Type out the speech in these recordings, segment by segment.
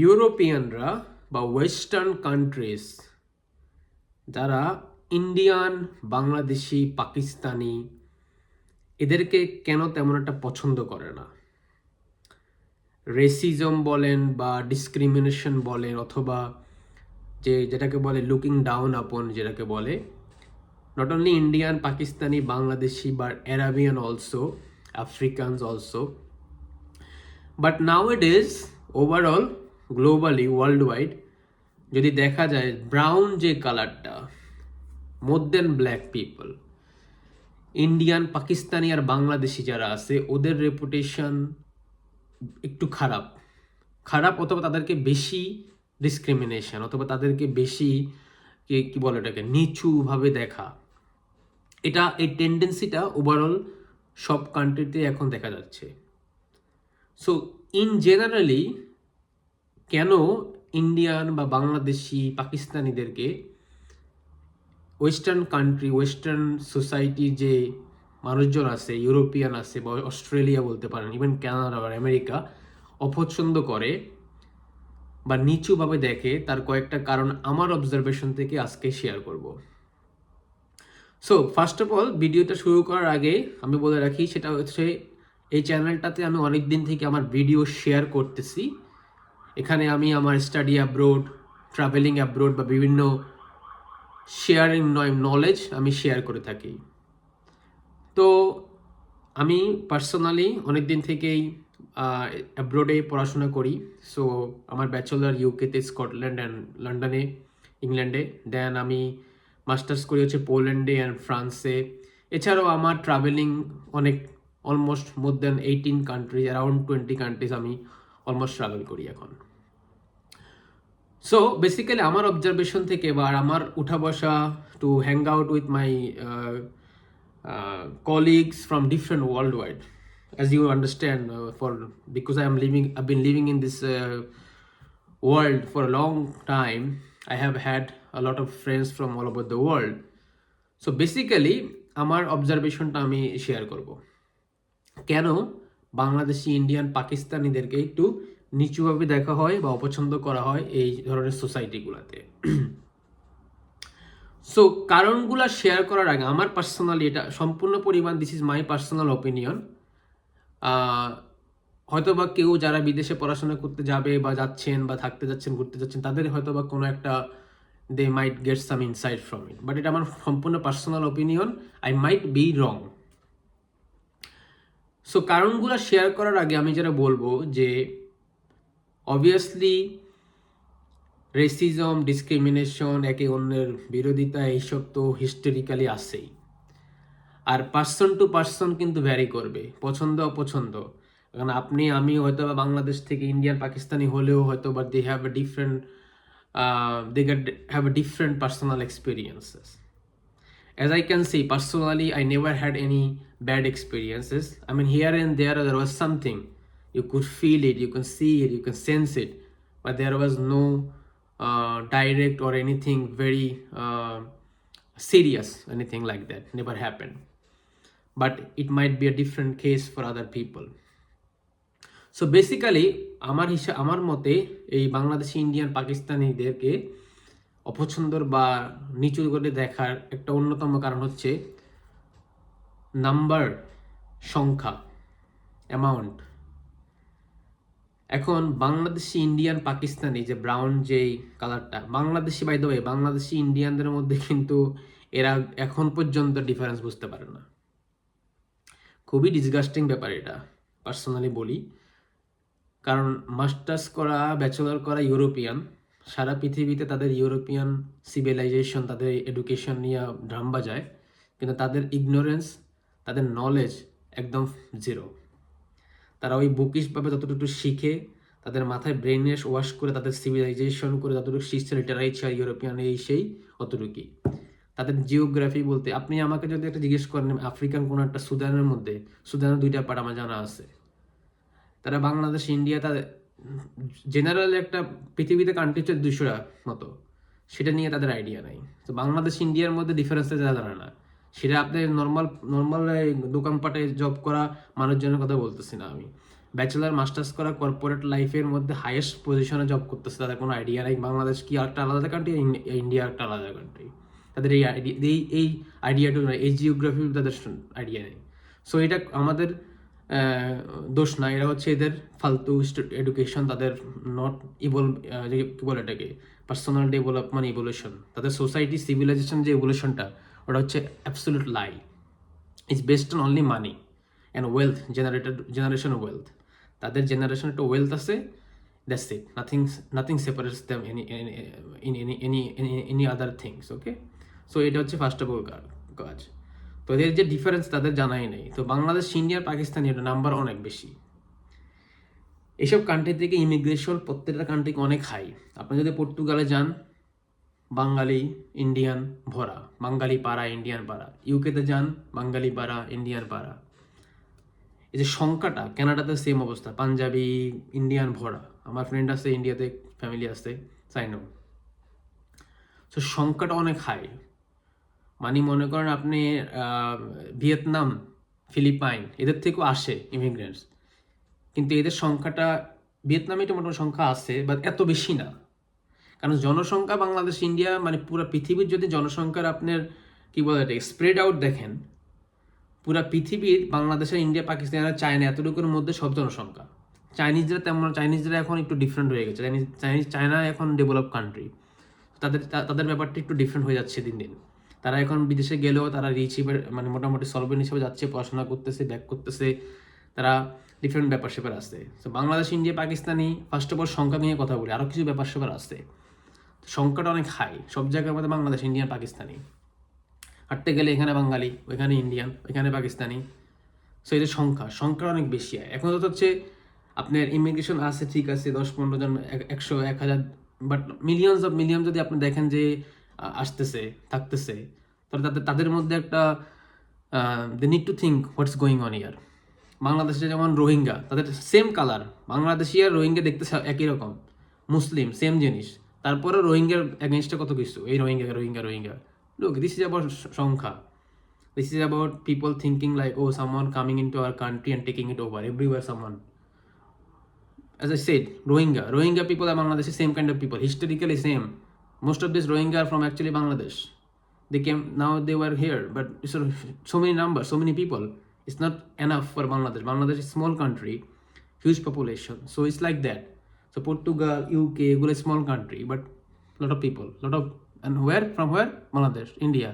ইউরোপিয়ানরা বা western countries যারা Indian, Bangladeshi, Pakistani, এদেরকে কেন তেমন একটা পছন্দ করে না? রেসিজম বলেন বা ডিসক্রিমিনেশন বলেন অথবা যে যেটাকে বলে লুকিং ডাউন আপন যেটাকে বলে not only Indian, Pakistani, Bangladeshi বা Arabian also Africans also but now it is overall globally world wide যদি দেখা যায় ব্রাউন যে কালারটা more than black people Indian Pakistani আর বাংলাদেশি যারা আছে, ওদের রেপুটেশন একটু খারাপ। খারাপ অথবা তাদেরকে বেশি ডিসক্রিমিনেশন অথবা তাদেরকে বেশি কি কি বলে এটাকে নিচুভাবে দেখা। এটা, এই টেন্ডেন্সিটা ওভারঅল সব কান্ট্রিতে এখন দেখা যাচ্ছে। সো ইন জেনারেলি কেন ইন্ডিয়ান বা বাংলাদেশি পাকিস্তানিদেরকে ওয়েস্টার্ন কান্ট্রি ওয়েস্টার্ন সোসাইটি যে মানুষজন আছে ইউরোপিয়ান আছে বা অস্ট্রেলিয়া বলতে পারেন ইভেন কানাডা আর আমেরিকা অপছন্দ করে বা নিচুভাবে দেখে, তার কয়েকটা কারণ আমার অবজারভেশন থেকে আজকে শেয়ার করব। সো ফার্স্ট অফ অল ভিডিওটা শুরু করার আগে আমি বলে রাখি, সেটা হচ্ছে এই চ্যানেলটাতে আমি অনেক দিন থেকে আমার ভিডিও শেয়ার করতেছি। এখানে আমি আমার স্টাডি অ্যাব্রোড ট্রাভেলিং অ্যাব্রোড বা বিভিন্ন শেয়ারিং নয় নলেজ আমি শেয়ার করে থাকি। তো আমি পার্সোনালি অনেক দিন থেকেই অ্যাব্রোডে পড়াশোনা করি। সো আমার ব্যাচেলার ইউকেতে স্কটল্যান্ড অ্যান্ড লন্ডনে ইংল্যান্ডে দেন আমি মাস্টার্স করি হচ্ছে পোল্যান্ডে অ্যান্ড ফ্রান্সে এছাড়াও আমার ট্রাভেলিং অনেক almost more than eighteen countries around twenty countries আমি অলমোস্ট ট্রাভেল করি এখন। সো বেসিক্যালি আমার অবজারভেশন থেকে বা আমার উঠা বসা to hang out with my colleagues from different worldwide as you understand uh, for because i am living i've been living in this uh, world for a long time i have had a lot of friends from all over the world so basically আমার অবজারভেশনটা আমি share করব কেন Bangladeshi Indian পাকিস্তানিদেরকে একটু নিচুভাবে দেখা হয় বা অপছন্দ করা হয় এই ধরনের সোসাইটিগুলোতে। সো কারণগুলো শেয়ার করার আগে আমার পার্সোনালি এটা সম্পূর্ণ পরিমাণ this is my personal opinion হয়তো বা কেউ যারা বিদেশে পড়াশোনা করতে যাবে বা যাচ্ছেন বা থাকতে যাচ্ছেন, ঘুরতে যাচ্ছেন, তাদের হয়তো বা কোনো একটা they might get some insight from it but এটা আমার সম্পূর্ণ personal opinion I might be wrong so কারণগুলো শেয়ার করার আগে আমি যেটা বলব যে অবভিয়াসলি রেসিজম ডিসক্রিমিনেশন একে অন্যের বিরোধিতা এইসব তো হিস্টোরিক্যালি আসেই আর পার্সন টু পার্সন কিন্তু ভ্যারি করবে পছন্দ অপছন্দ। কারণ আপনি আমি হয়তো বা বাংলাদেশ থেকে ইন্ডিয়ান পাকিস্তানি হলেও হয়তো বা they have a different they get have a different personal experiences as I can say personally, I never had any bad experiences. I mean, here and there, there was something you could feel it, you can see it, you can sense it, but there was no uh, direct or anything very uh, serious, anything like that. Never happened. But it might be a different case for other people. So basically আমার হিসাব আমার মতে এই Bangladeshi Indian পাকিস্তানিদেরকে অপছন্দর বা নিচু করে দেখার একটা অন্যতম কারণ হচ্ছে নাম্বার সংখ্যা অ্যামাউন্ট এখন বাংলাদেশি ইন্ডিয়ান পাকিস্তানি যে ব্রাউন যেই কালারটা বাংলাদেশি বাই দ্য বাংলাদেশি ইন্ডিয়ানদের মধ্যে কিন্তু এরা এখন পর্যন্ত ডিফারেন্স বুঝতে পারে না। খুবই ডিসগাস্টিং ব্যাপার এটা পার্সোনালি বলি। কারণ মাস্টার্স করা ব্যাচেলর করা ইউরোপিয়ান সারা পৃথিবীতে তাদের ইউরোপিয়ান সিভিলাইজেশন তাদের এডুকেশন নিয়ে ড্রাম বাজায় কিন্তু তাদের ইগনোরেন্স তাদের নলেজ একদম জিরো তারা ওই বুকিশভাবে যতটুকু শিখে, তাদের মাথায় ব্রেনেস ওয়াশ করে, তাদের সিভিলাইজেশন করে যতটুকু শিখছে লিটারাইচার ইউরোপিয়ান এই সেই অতটুকুই। তাদের জিওগ্রাফি বলতে, আপনি আমাকে যদি একটা জিজ্ঞেস করেন, আফ্রিকান কোনো একটা সুদানের মধ্যে, সুদানের দুইটা পার্ট আমার জানা আছে। তারা বাংলাদেশ, ইন্ডিয়া, তাদের জেনারেল একটা পৃথিবীতে কান্ট্রি হচ্ছে দুশোটা মতো। সেটা নিয়ে তাদের আইডিয়া নাই। তো বাংলাদেশ, ইন্ডিয়ার মধ্যে ডিফারেন্সটা যারা জানে না। সেটা আপনি নর্মাল নর্মাল দোকানপাটে জব করা মানুষজনের কথা বলতেছি না আমি। ব্যাচেলার মাস্টার্স করা কর্পোরেট লাইফের মধ্যে হাইয়েস্ট পজিশনে জব করতেছে, তাদের কোনো আইডিয়া নেই। বাংলাদেশ কি একটা আলাদা কান্ট্রি ইন্ডিয়া একটা আলাদা কান্ট্রি তাদের এই এই এই আইডিয়াটা এই জিওগ্রাফি তাদের আইডিয়া নেই। সো এটা আমাদের দোষ না এটা হচ্ছে এদের ফালতু এডুকেশন তাদের নট ইভল কী বলে এটাকে? পার্সোনাল ডেভেলপমেন্ট ইভলিউশন তাদের সোসাইটি সিভিলাইজেশন যে ইভলিউশনটা ওটা হচ্ছে absolute lie is based on only money and wealth generated generation wealth তাদের জেনারেশন একটা ওয়েলথ আছে that's it nothing nothing separates them any any any any other things okay so এটা হচ্ছে ফার্স্ট অফ অল কাজ। তো এদের যে difference তাদের জানাই নেই। তো বাংলাদেশ, ইন্ডিয়া পাকিস্তানি, এটা নাম্বার অনেক বেশি। এইসব কান্ট্রি থেকে ইমিগ্রেশন প্রত্যেকটা কান্ট্রিকে অনেক হাই আপনি যদি পর্তুগালে যান বাঙালি ইন্ডিয়ান ভরা, বাঙালি পাড়া ইন্ডিয়ান পাড়া। ইউকেতে যান, বাঙালি পাড়া ইন্ডিয়ান পাড়া। এই যে সংখ্যাটা কানাডাতে সেম অবস্থা, পাঞ্জাবি ইন্ডিয়ান ভরা। আমার ফ্রেন্ড আছে ইন্ডিয়াতে ফ্যামিলি আছে সাইনো তো সংখ্যাটা অনেক হাই মানে মনে করেন আপনি ভিয়েতনাম, ফিলিপাইন, এদের থেকেও আসে ইমিগ্রেন্টস কিন্তু এদের সংখ্যাটা ভিয়েতনামে মোটামুটি সংখ্যা আছে বাট এত বেশি না। কারণ জনসংখ্যা বাংলাদেশ, ইন্ডিয়া মানে পুরো পৃথিবীর যদি জনসংখ্যার আপনার, কি বলে এটা স্প্রেড আউট দেখেন, পুরো পৃথিবীর বাংলাদেশের, ইন্ডিয়া, পাকিস্তান আর চায়না এতটুকুর মধ্যে সব জনসংখ্যা। চাইনিজরা তেমন, চাইনিজরা এখন একটু ডিফারেন্ট হয়ে গেছে। চাইনিজ চাইনিজ, চায়না এখন ডেভেলপ কান্ট্রি তাদের তাদের ব্যাপারটা একটু ডিফারেন্ট হয়ে যাচ্ছে দিন দিন। তারা এখন বিদেশে গেলেও তারা রিচ মানে মোটামুটি সলভেন্ট হিসেবে যাচ্ছে, পড়াশোনা করতেছে ব্যাক করতেছে। তারা ডিফারেন্ট ব্যাপার স্যাপার আসছে। তো Bangladesh, India, Pakistani first of all সংখ্যা নিয়ে কথা বলি আরও কিছু ব্যাপার স্যাপার তো সংখ্যাটা অনেক হাই সব জায়গার মধ্যে বাংলাদেশ ইন্ডিয়ান পাকিস্তানি হাঁটতে গেলে এখানে বাঙালি ওইখানে ইন্ডিয়ান ওইখানে পাকিস্তানি সো এদের সংখ্যা সংখ্যা অনেক বেশি হয় এখন তো হচ্ছে আপনার ইমিগ্রেশন আছে, ঠিক আছে, দশ পনেরো জন, এক- একশো, এক হাজার বাট মিলিয়নস অফ মিলিয়ন যদি আপনি দেখেন যে আসতেছে, থাকতেছে, তাহলে তাদের তাদের মধ্যে একটা they need to think what's going on here বাংলাদেশে যেমন রোহিঙ্গা, তাদের সেম কালার বাংলাদেশি আর রোহিঙ্গা দেখতে একই রকম। মুসলিম সেম জিনিস। তারপরে রোহিঙ্গার এগেনস্টে কত কিছু এই Rohingya Rohingya Rohingya look this is about সংখ্যা this is about people thinking like oh someone coming in to our country and taking it over everywhere someone as I said, Rohingya. Rohingya people are Bangladeshi, same kind of people. Historically, same. Most of these Rohingya are from actually Bangladesh. They came, now they were here, but it's so many numbers, so many people. It's not enough for Bangladesh. Bangladesh is small country, huge population. So it's like that. So Portugal, UK, এগুলো small country, but lot of people, lot of, and where? From where? Bangladesh, India,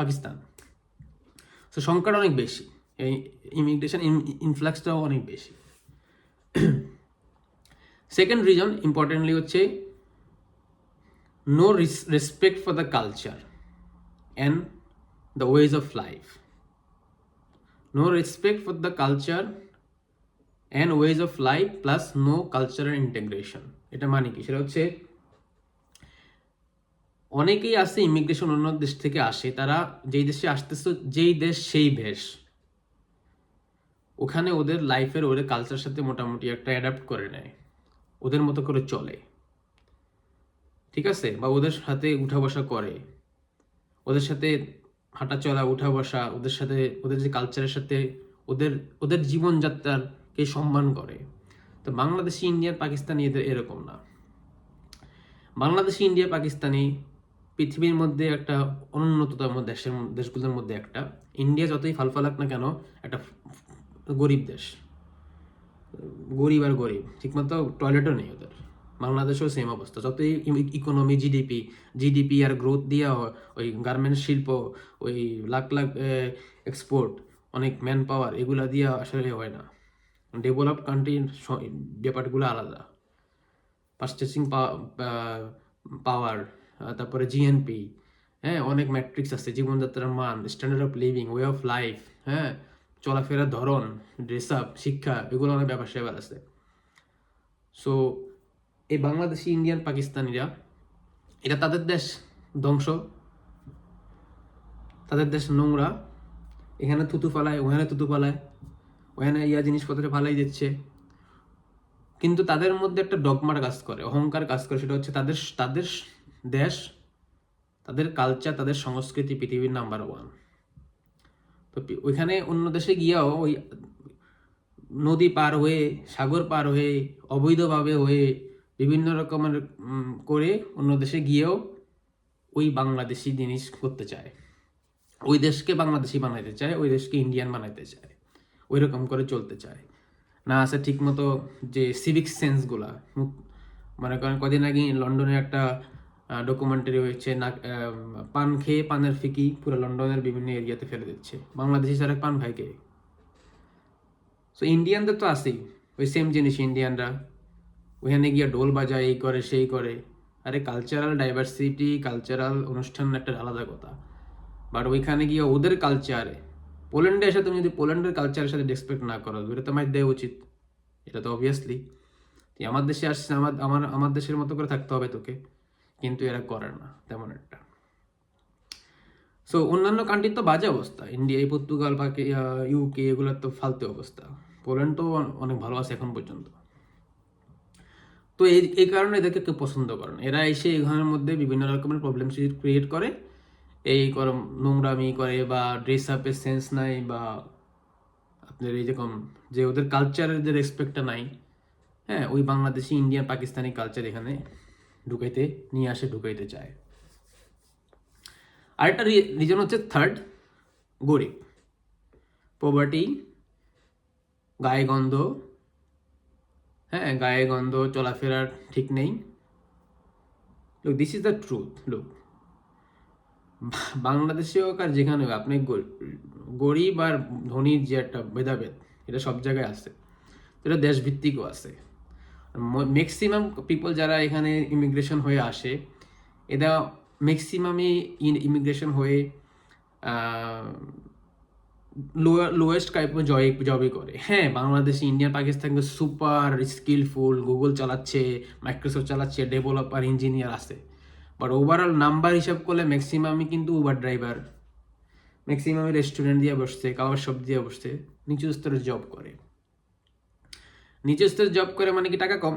Pakistan. So সংখ্যাটা অনেক বেশি এই immigration ইনফ্লাক্সটাও অনেক বেশি second reason importantly হচ্ছে no respect for the culture and the ways of life no respect for the culture and ways of life plus no cultural integration এটা মানে কি? সেটা হচ্ছে অনেকেই আসে ইমিগ্রেশন অন্য দেশ থেকে আসে, তারা যেই দেশে আসতেছে, যেই দেশ সেই ভেষ ওখানে ওদের লাইফের ওদের কালচার সাথে মোটামুটি একটা অ্যাডাপ্ট করে নেয়। ওদের মতো করে চলে। ঠিক আছে? বা ওদের সাথে উঠা বসা করে। ওদের সাথে হাঁটা চলা উঠা বসা, ওদের সাথে, ওদের যে কালচারের সাথে, ওদের ওদের জীবনযাত্রাকে সম্মান করে। তো বাংলাদেশি ইন্ডিয়ান পাকিস্তানি এদের এরকম না। বাংলাদেশি ইন্ডিয়া, পাকিস্তানি পৃথিবীর মধ্যে একটা অনুন্নততম দেশের দেশগুলোর মধ্যে একটা। ইন্ডিয়া যতই ফালফালাক না কেন, একটা গরিব দেশ। গরিব আর গরিব, ঠিকমতো টয়লেটও নেই ওদের। বাংলাদেশেও সেম অবস্থা। যতই ইকোনমি জিডিপি জিডিপি আর গ্রোথ দিয়া ওই গার্মেন্টস শিল্প, ওই লাখ লাখ এক্সপোর্ট অনেক ম্যান পাওয়ার এগুলা দিয়া আসলে হয় না। ডেভেলপ কান্ট্রির ব্যাপারগুলো আলাদা পারচেসিং পাওয়ার তারপরে জিএনপি হ্যাঁ অনেক ম্যাট্রিক্স আছে জীবনযাত্রার মান standard of living way of life হ্যাঁ চলাফেরার ধরন ড্রেস আপ শিক্ষা এগুলো অনেক ব্যাপার স্যাপার আছে সো এই বাংলাদেশি ইন্ডিয়ান পাকিস্তানিরা এটা তাদের দেশ ধ্বংস তাদের দেশ নোংরা এখানে থুতু ফালায় ওখানে থুতু ফালায় ওখানে ইয়া জিনিসপত্র ফালাই দিচ্ছে। কিন্তু তাদের মধ্যে একটা ডগমার কাজ করে, অহংকার কাজ করে, সেটা হচ্ছে তাদের তাদের দেশ, তাদের কালচার তাদের সংস্কৃতি পৃথিবীর নাম্বার ওয়ান তো ওইখানে অন্য দেশে গিয়েও ওই নদী পার হয়ে, সাগর পার হয়ে, অবৈধভাবে হয়ে, বিভিন্ন রকমের করে অন্য দেশে গিয়েও ওই বাংলাদেশি জিনিস করতে চায়। ওই দেশকে বাংলাদেশি বানাইতে চায়, ওই দেশকে ইন্ডিয়ান বানাইতে চায়। ওই রকম করে চলতে চায়। না আছে ঠিকমতো যে সিভিক সেন্সগুলা মনে করেন কদিন আগে লন্ডনে একটা ডকুমেন্টারি হয়েছে, না পান খেয়ে পানের ফিকি পুরো লন্ডনের বিভিন্ন এরিয়াতে ফেলে দিচ্ছে। বাংলাদেশি ছাড়া পান খায় খেয়ে সো ইন্ডিয়ানদের তো আছেই। ওই সেম জিনিস ইন্ডিয়ানরা ওখানে গিয়ে ডোল বাজায়, এই করে, সেই করে। আরে কালচারাল ডাইভার্সিটি কালচারাল অনুষ্ঠান একটা আলাদা কথা। বাট ওইখানে গিয়ে ওদের কালচারে পোল্যান্ডে এসে তুমি যদি পোল্যান্ডের কালচারের সাথে রেসপেক্ট না করো, এটা তোমার দেওয়া উচিত। এটা তো অবভিয়াসলি তুই আমার দেশে আসছিস আমার আমার আমার দেশের মতো করে থাকতে হবে তোকে। কিন্তু এরা করে না, তেমন একটা। সো অন্যান্য কান্ট্রির তো বাজে অবস্থা। ইন্ডিয়া পর্তুগাল পাকি ইউকে এগুলোর তো ফালতু অবস্থা। পোল্যান্ড তো অনেক ভালো আছে এখন পর্যন্ত। তো এই এই কারণে এদেরকে কেউ পছন্দ করে না। এরা এসে এখানের মধ্যে বিভিন্ন রকমের প্রবলেম ক্রিয়েট করে। এই করম নোংরামি করে বা ড্রেস আপের সেন্স নাই বা আপনার এই যেরকম যে ওদের কালচারের যে রেসপেক্টটা নাই হ্যাঁ ওই বাংলাদেশি ইন্ডিয়ান পাকিস্তানি কালচার এখানে ঢুকাইতে, নিয়ে আসে, ঢুকাইতে চায়। আরেকটা রিজন হচ্ছে থার্ড গরিব। পভার্টি গায়ে গন্ধ হ্যাঁ গায়ে গন্ধ, চলাফেরার ঠিক নেই। Look this is the truth look বাংলাদেশে হোক আর যেখানে হোক, আপনি গরিব আর ধনীর যে একটা ভেদাভেদ, এটা সব জায়গায় আছে। এটা দেশভিত্তিকও আছে। ম্যাক্সিমাম পিপল যারা এখানে ইমিগ্রেশন হয়ে আসে, এরা ম্যাক্সিমামই ইমিগ্রেশন হয়ে লোয়েস্ট টাইপের জয় জবই করে। হ্যাঁ Bangladesh Indian Pakistan super skillful Google চালাচ্ছে মাইক্রোসফট চালাচ্ছে ডেভেলপার ইঞ্জিনিয়ার আছে। বাট ওভারঅল নাম্বার হিসাব করলে ম্যাক্সিমামই কিন্তু উবার ড্রাইভার ম্যাক্সিমামই রেস্টুরেন্ট দিয়ে বসছে খাবার শপ দিয়ে বসছে নিচু স্তরের জব করে। নিচু স্তরের জব করে মানে কি টাকা কম?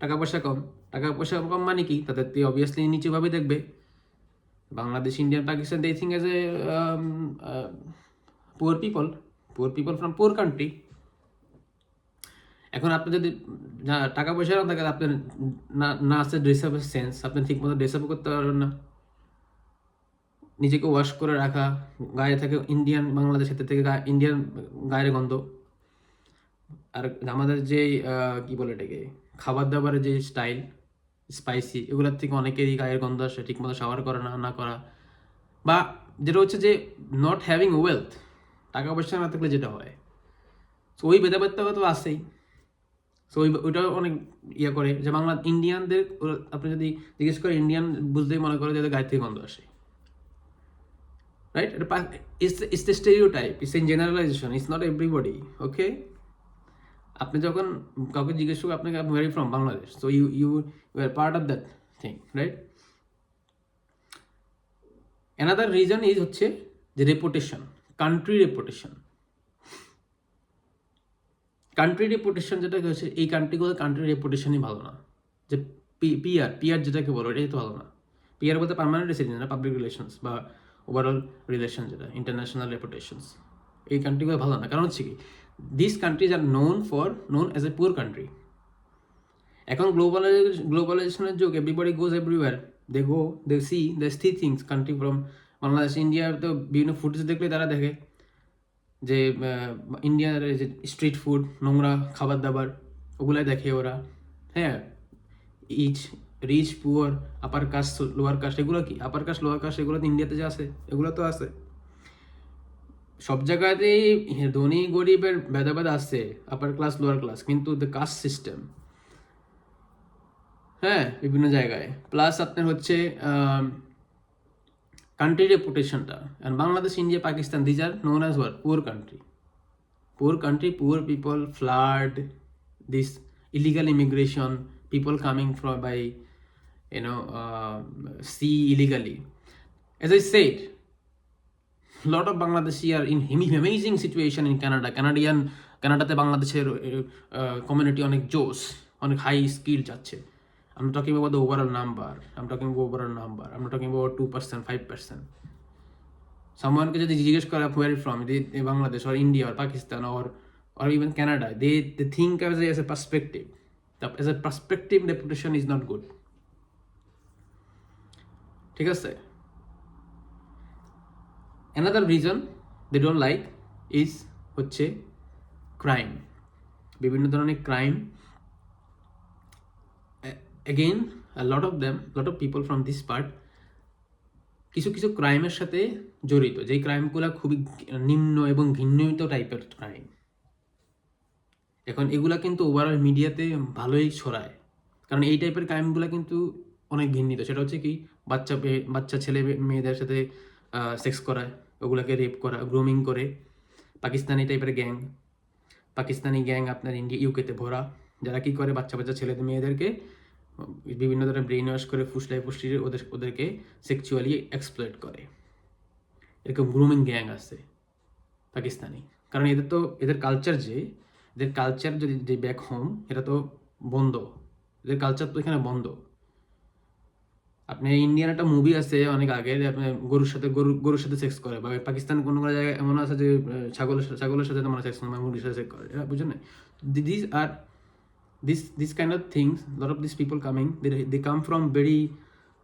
টাকা পয়সা কম। টাকা পয়সা কম মানে কি? তাদের তুই অবভিয়াসলি নিচুভাবে দেখবে। Bangladesh Indian Pakistan they think as a poor people poor people from poor country এখন আপনি যদি টাকা পয়সা না থাকে আপনার না আছে ড্রেস আপের সেন্স আপনি ঠিক মতো ড্রেস আপ করতে পারবেন না। নিজেকে ওয়াশ করে রাখা, গায়ে থেকে ইন্ডিয়ান বাংলাদেশের থেকে ইন্ডিয়ান গায়ের গন্ধ। আর আমাদের যে কি বলে এটাকে খাবার দাবারের যে স্টাইল স্পাইসি এগুলোর থেকে অনেকেরই গায়ের গন্ধ আসে, ঠিকমতো শাওয়ার করা না না করা। বা যেটা হচ্ছে যে নট হ্যাভিং ওয়েলথ টাকা পয়সা না থাকলে যেটা হয়? তো ওই ভেদাভেদটা তো আছেই। সো ওই ওইটা অনেক ইয়ে করে যে বাংলা ইন্ডিয়ানদের আপনি যদি জিজ্ঞেস করেন ইন্ডিয়ান বুঝতেই মনে করে যে ওদের গায়ে থেকে গন্ধ আসে। Right it's the stereotype it's in generalization it's not everybody okay আপনি যখন কাউকে জিজ্ঞেস করবে আপনাকে আপনি very from Bangladesh. So you you you are part of that thing right another reason is হচ্ছে যে reputation country reputation country reputation যেটা হচ্ছে, এই কান্ট্রিগুলোর কান্ট্রি রেপুটেশনই ভালো না। যে পিআর পিআর যেটাকে বলো এটাই তো ভালো না। পিআর বলতে পার্মানেন্ট রেসিডেন্ট না পাবলিক রিলেশনস বা ওভারঅল রিলেশন যেটা ইন্টারন্যাশনাল রেপুটেশনস এই কান্ট্রিগুলো ভালো না। কারণ হচ্ছে কি this countries are known for known as a poor country এখন গ্লোবালাইজেশন গ্লোবালাইজেশনের যুগ everybody goes everywhere they go they see they see things country from Bangladesh ইন্ডিয়ার তো বিভিন্ন ফুটেজ দেখলে তারা দেখে। যে ইন্ডিয়ার যে স্ট্রিট ফুড নোংরা খাবার দাবার ওগুলাই দেখে ওরা। হ্যাঁ each rich poor upper caste lower caste এগুলো কি? আপার কাস্ট লোয়ার কাস্ট এগুলো তো ইন্ডিয়াতে যে আছে, এগুলো তো আছে। সব জায়গাতেই ধনী, গরিবের ভেদাভেদ আছে আপার ক্লাস লোয়ার ক্লাস কিন্তু দ্য কাস্ট সিস্টেম হ্যাঁ বিভিন্ন জায়গায়। প্লাস আপনার হচ্ছে country রেপুটেশনটা and Bangladesh, India, Pakistan these are known as our poor country poor country poor people flood this illegal immigration people coming from by you know sea illegally as I said lot of Bangladeshi are in হিমি amazing situation in Canada Canadian ক্যানাডাতে বাংলাদেশের community অনেক জোশ, অনেক high skill যাচ্ছে। I'm talking about the overall number. I'm talking about overall number. I'm not talking about two percent, five percent. সামওয়ানকে যদি জিজ্ঞেস করা where from Bangladesh or India or Pakistan or or even Canada, they, they think as a, as a perspective. The, as a perspective, reputation is not good. ঠিক আছে another reason they don't like is হচ্ছে crime বিভিন্ন ধরনের crime again lot of them lot of people from this part কিছু কিছু ক্রাইমের সাথে জড়িত। যেই ক্রাইমগুলো খুবই নিম্ন এবং ঘৃণ্যিত টাইপের ক্রাইম এখন এগুলা কিন্তু ওভারঅল মিডিয়াতে ভালোই ছড়ায়। কারণ এই টাইপের ক্রাইমগুলো কিন্তু অনেক ঘৃণিত সেটা হচ্ছে কি, বাচ্চা বাচ্চা ছেলে মেয়ে- মেয়েদের সাথে সেক্স করায়, ওগুলাকে রেপ করা গ্রুমিং করে। পাকিস্তানি টাইপের গ্যাং পাকিস্তানি গ্যাং আপনার ইন্ডিয়া ইউকেতে ভরা। যারা কি করে বাচ্চা বাচ্চা ছেলেদের, মেয়েদেরকে বিভিন্ন ধরনের ব্রেন ওয়াশ করে ফুসলাই ফুসলিয়ে ওদের, ওদেরকে সেক্সুয়ালি এক্সপ্লয়েট করে। এরকম গ্রুমিং গ্যাং আছে পাকিস্তানি। কারণ এদের তো, এদের কালচার যে, এদের কালচার যদি যে ব্যাক হোম এটা তো বন্ধ। এদের কালচার তো এখানে বন্ধ। আপনি ইন্ডিয়ান একটা মুভি আছে অনেক আগে যে আপনি গরুর সাথে গরু গরুর সাথে সেক্স করে, বা পাকিস্তান কোনো কোনো জায়গায় এমন আছে যে ছাগলের ছাগলের সাথে তোমার সেক্স করে মুরগির সাথে সেক্স করে এটা বুঝছেন না this are this this kind of things a lot of these people coming they, they come from very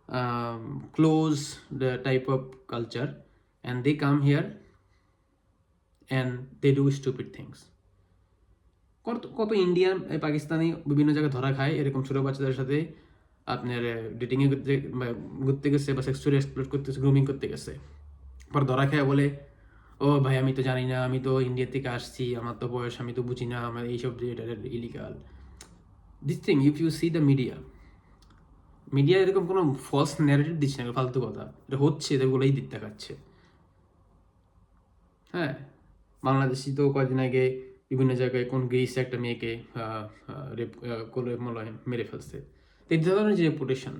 um, close the type of culture. And they come here and they do stupid things. কত কত Indian Pakistani বিভিন্ন জায়গায় ধরা খায় এরকম ছোটো বাচ্চাদের সাথে আপনার ডেটিংয়ে ঘুরতে ঘুরতে গেছে বা সেক্সুয়ালি এক্সপ্লোর করতেছে গ্রুমিং করতে গেছে পর ধরা খায় বলে ও ভাই আমি তো জানি না আমি তো ইন্ডিয়া থেকে আসছি আমার তো বয়স আমি তো বুঝি না আমার এইসব illegal this thing if you see the media media এরকম কোনো ফলস ন্যারেটিভ দিচ্ছে না, ফালতু কথা। এটা হচ্ছে এগুলোই দিক দেখাচ্ছে হ্যাঁ বাংলাদেশি তো কয়েকদিন আগে বিভিন্ন জায়গায় কোন গ্রিস একটা মেয়েকে রেপ করে মেরে ফেলছে। তো এই ধরনের যে রেপুটেশন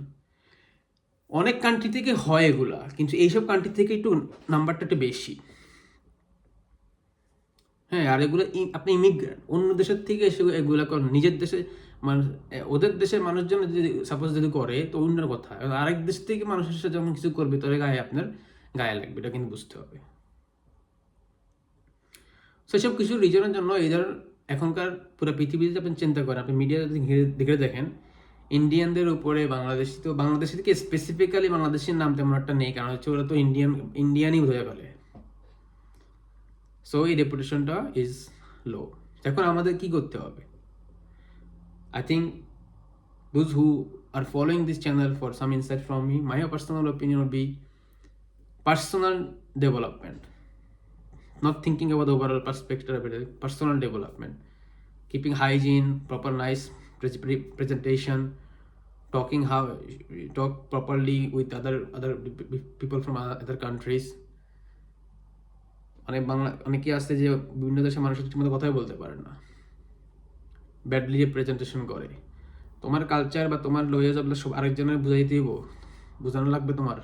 অনেক কান্ট্রি থেকে হয় এগুলা, কিন্তু এইসব কান্ট্রি থেকে একটু নাম্বারটা একটু বেশি। হ্যাঁ আর এগুলো আপনি ইমিগ্রেন্ট অন্য দেশের থেকে এসে এগুলো নিজের দেশে মানুষ ওদের দেশের মানুষজন যদি সাপোজ যদি করে, তো অন্যের কথা। আরেক দেশ থেকে মানুষের সাথে যখন কিছু করবে তাহলে গায়ে আপনার গায়ে লাগবে, এটা কিন্তু বুঝতে হবে। সেসব কিছু রিজনের জন্য এই ধর এখনকার পুরো পৃথিবীতে আপনি চিন্তা করেন, আপনি মিডিয়া যদি ঘিরে- দেখে দেখেন ইন্ডিয়ানদের উপরে বাংলাদেশি তো, বাংলাদেশি থেকে স্পেসিফিক্যালি বাংলাদেশের নাম তেমন একটা নেই, কারণ হচ্ছে ওরা তো ইন্ডিয়ান ইন্ডিয়ানই বোঝা গেলে সো এই রেপুটেশনটা ইজ লো এখন আমাদের কি করতে হবে? I think those who are following this channel for some insight from me my personal opinion would be personal development not thinking about the overall perspective it personal development keeping hygiene proper nice pre- pre- presentation talking how talk properly with other other people from other countries অনেক বাংলা অনেকে আছে যে বিভিন্ন দেশের মানুষের ঠিকমতো কথাই বলতে পারে না ব্যাডলি প্রেজেন্টেশন করে। তোমার কালচার বা তোমার লইয়া যাবলে সব আরেকজনের বুঝাই দিব। বোঝানো লাগবে তোমার।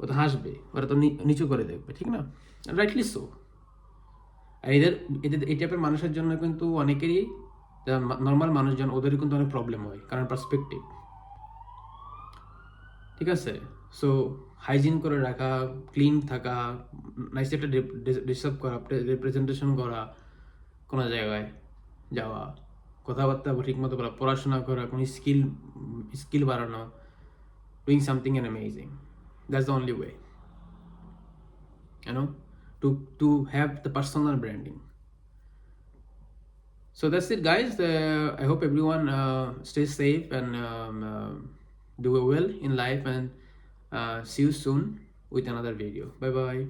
ও তো হাসবে, ওরা তো নিচু করে দেখবে, ঠিক না? রাইটলি সো আর এদের এদের, এই টাইপের মানুষের জন্য কিন্তু অনেকেরই নর্মাল মানুষজন ওদেরই কিন্তু অনেক প্রবলেম হয়, কারণ পার্সপেক্টিভ ঠিক আছে? সো হাইজিন করে রাখা ক্লিন থাকা নাইস একটা ডিস্টার্ব করা রিপ্রেজেন্টেশন করা, কোনো জায়গায়। যাওয়া কথাবার্তা ঠিক মতো বলা পড়াশোনা করা কোনো স্কিল স্কিল বাড়ানো doing something an amazing that's the only way you know to to have the personal branding so that's it guys uh, i hope everyone uh, stays safe and um, uh, do well in life and uh, see you soon with another video bye bye